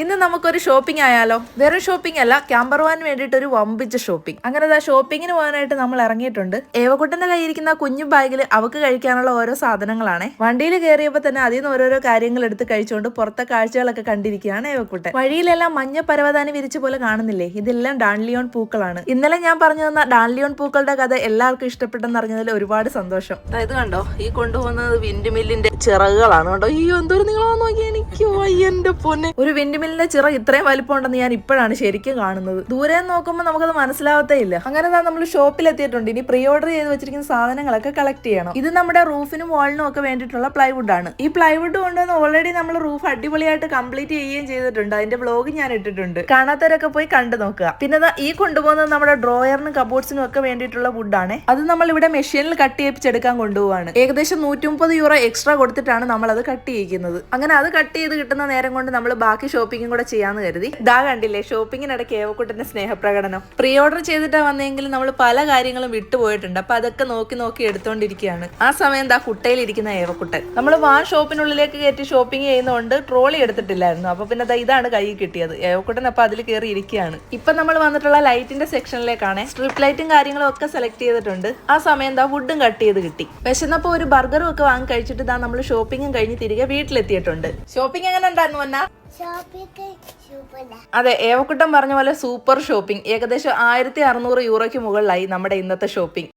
ഇന്ന് നമുക്കൊരു ഷോപ്പിംഗ് ആയാലോ? വെറും ഷോപ്പിംഗ് അല്ല ക്യാമ്പർ വാൻ വേണ്ടിയിട്ട് ഒരു വമ്പിച്ച ഷോപ്പിംഗ് അങ്ങനെ ദാ ഷോപ്പിങ്ങിന് പോകാനായിട്ട് നമ്മൾ ഇറങ്ങിയിട്ടുണ്ട്. ഏവക്കുട്ടന്റെ കയ്യിരിക്കുന്ന കുഞ്ഞു ബാഗിൽ അവക്ക് കഴിക്കാനുള്ള ഓരോ സാധനങ്ങളാണ്. വണ്ടിയിൽ കയറിയപ്പോൾ തന്നെ അതിൽ നിന്ന് ഓരോരോ കാര്യങ്ങൾ എടുത്ത് കഴിച്ചുകൊണ്ട് പുറത്തെ കാഴ്ചകളൊക്കെ കണ്ടിരിക്കുകയാണ് ഏവക്കുട്ടൻ. വഴിയിലെല്ലാം മഞ്ഞ പരവതാനി വിരിച്ച പോലെ കാണുന്നില്ലേ? ഇതെല്ലാം ഡാൻലിയോൺ പൂക്കളാണ്. ഇന്നലെ ഞാൻ പറഞ്ഞു തന്ന ഡാൻലിയോൺ പൂക്കളുടെ കഥ എല്ലാവർക്കും ഇഷ്ടപ്പെട്ടെന്ന് അറിഞ്ഞതിൽ ഒരുപാട് സന്തോഷം. ഇത് കണ്ടോ? ഈ കൊണ്ടുപോകുന്നത് വിൻഡ് മില്ലിന്റെ ചിറകുകളാണ്. കേട്ടോ ഈ എന്തോരം നിങ്ങളോ നോക്കി എനിക്ക്. പൊന്നെ. ഒരു വിൻഡ് മില്ലിന്റെ ചിറ ഇത്രയും വലിപ്പം ഉണ്ടെന്ന് ഞാൻ ഇപ്പോഴാണ് ശരിക്കും കാണുന്നത്. ദൂരെ നോക്കുമ്പോൾ നമുക്കത് മനസ്സിലാവത്തേ ഇല്ല. അങ്ങനെ നമ്മൾ ഷോപ്പിൽ എത്തിയിട്ടുണ്ട് ഇനി പ്രീ ഓർഡർ ചെയ്ത് വെച്ചിരിക്കുന്ന സാധനങ്ങളൊക്കെ കളക്ട് ചെയ്യണം. ഇത് നമ്മുടെ റൂഫിനും വാളിനും ഒക്കെ വേണ്ടിയിട്ടുള്ള പ്ലൈവുഡ് ആണ് ഈ പ്ലൈവുഡ് കൊണ്ടുവന്ന് ഓൾറെഡി നമ്മൾ റൂഫ് അടിപൊളിയായിട്ട് കംപ്ലീറ്റ് ചെയ്യുകയും ചെയ്തിട്ടുണ്ട്. അതിന്റെ ബ്ലോഗ് ഞാൻ ഇട്ടിട്ടുണ്ട്. കാണാത്തവരൊക്കെ പോയി കണ്ടു നോക്കുക. പിന്നെ ഈ കൊണ്ടുപോകുന്നത് നമ്മുടെ ഡ്രോയറിനും കബോർഡ്സിനും ഒക്കെ വേണ്ടിയിട്ടുള്ള വുഡാണ് അത് നമ്മൾ ഇവിടെ മെഷീനിൽ കട്ട് ചെയ്യിപ്പിച്ചെടുക്കാൻ കൊണ്ടുപോവാണ്. ഏകദേശം നൂറ്റി യൂറോ എക്സ്ട്രാ കൊടുത്തിട്ടാണ് നമ്മൾ അത് കട്ട് ചെയ്യിക്കുന്നത്. അങ്ങനെ അത് കട്ട് ചെയ്ത് കിട്ടുന്ന നേരം കൊണ്ട് നമ്മൾ ബാക്കി ഷോപ്പിംഗും കൂടെ ചെയ്യാന്ന് കരുതി. ഇതാ കണ്ടില്ലേ ഷോപ്പിങ്ങിനിടയ്ക്ക് ഏവക്കുട്ടന്റെ സ്നേഹപ്രകടനം. പ്രീ ഓർഡർ ചെയ്തിട്ടാ വന്നെങ്കിൽ നമ്മൾ പല കാര്യങ്ങളും വിട്ടുപോയിട്ടുണ്ട് അപ്പൊ അതൊക്കെ നോക്കി നോക്കി എടുത്തോണ്ടിരിക്കുകയാണ്. ആ സമയം ദാ കുട്ടയിലിരിക്കുന്ന ഏവക്കുട്ടൻ. നമ്മൾ വാൻ ഷോപ്പിനുള്ളിലേക്ക് കയറ്റി ഷോപ്പിംഗ് ചെയ്യുന്നതുകൊണ്ട് ട്രോളി എടുത്തിട്ടില്ലായിരുന്നു. അപ്പൊ പിന്നെ ഇതാണ് കൈ കിട്ടിയത്. ഏവക്കുട്ടൻ അപ്പൊ അതിൽ കയറി ഇരിക്കുകയാണ്. ഇപ്പൊ നമ്മൾ വന്നിട്ടുള്ള ലൈറ്റിന്റെ സെക്ഷനിലേക്കാണ് സ്ട്രിപ്പ് ലൈറ്റും കാര്യങ്ങളും ഒക്കെ സെലക്ട് ചെയ്തിട്ടുണ്ട്. ആ സമയം എന്താ ഫുഡും കട്ട് ചെയ്ത് കിട്ടി. വിശന്നപ്പോ ഒരു ബർഗറും ഒക്കെ വാങ്ങി കഴിച്ചിട്ട് ഇതാ നമ്മൾ ഷോപ്പിംഗും കഴിഞ്ഞ് തിരികെ വീട്ടിലെത്തിയിട്ടുണ്ട്. ഷോപ്പിംഗ് എങ്ങനെ ഉണ്ടായിരുന്നു വന്ന അതെ ഏവക്കുട്ടം പറഞ്ഞ പോലെ സൂപ്പർ ഷോപ്പിംഗ്. ഏകദേശം ആയിരത്തി അറുന്നൂറ് യൂറോയ്ക്ക് മുകളിലായി നമ്മുടെ ഇന്നത്തെ ഷോപ്പിംഗ്.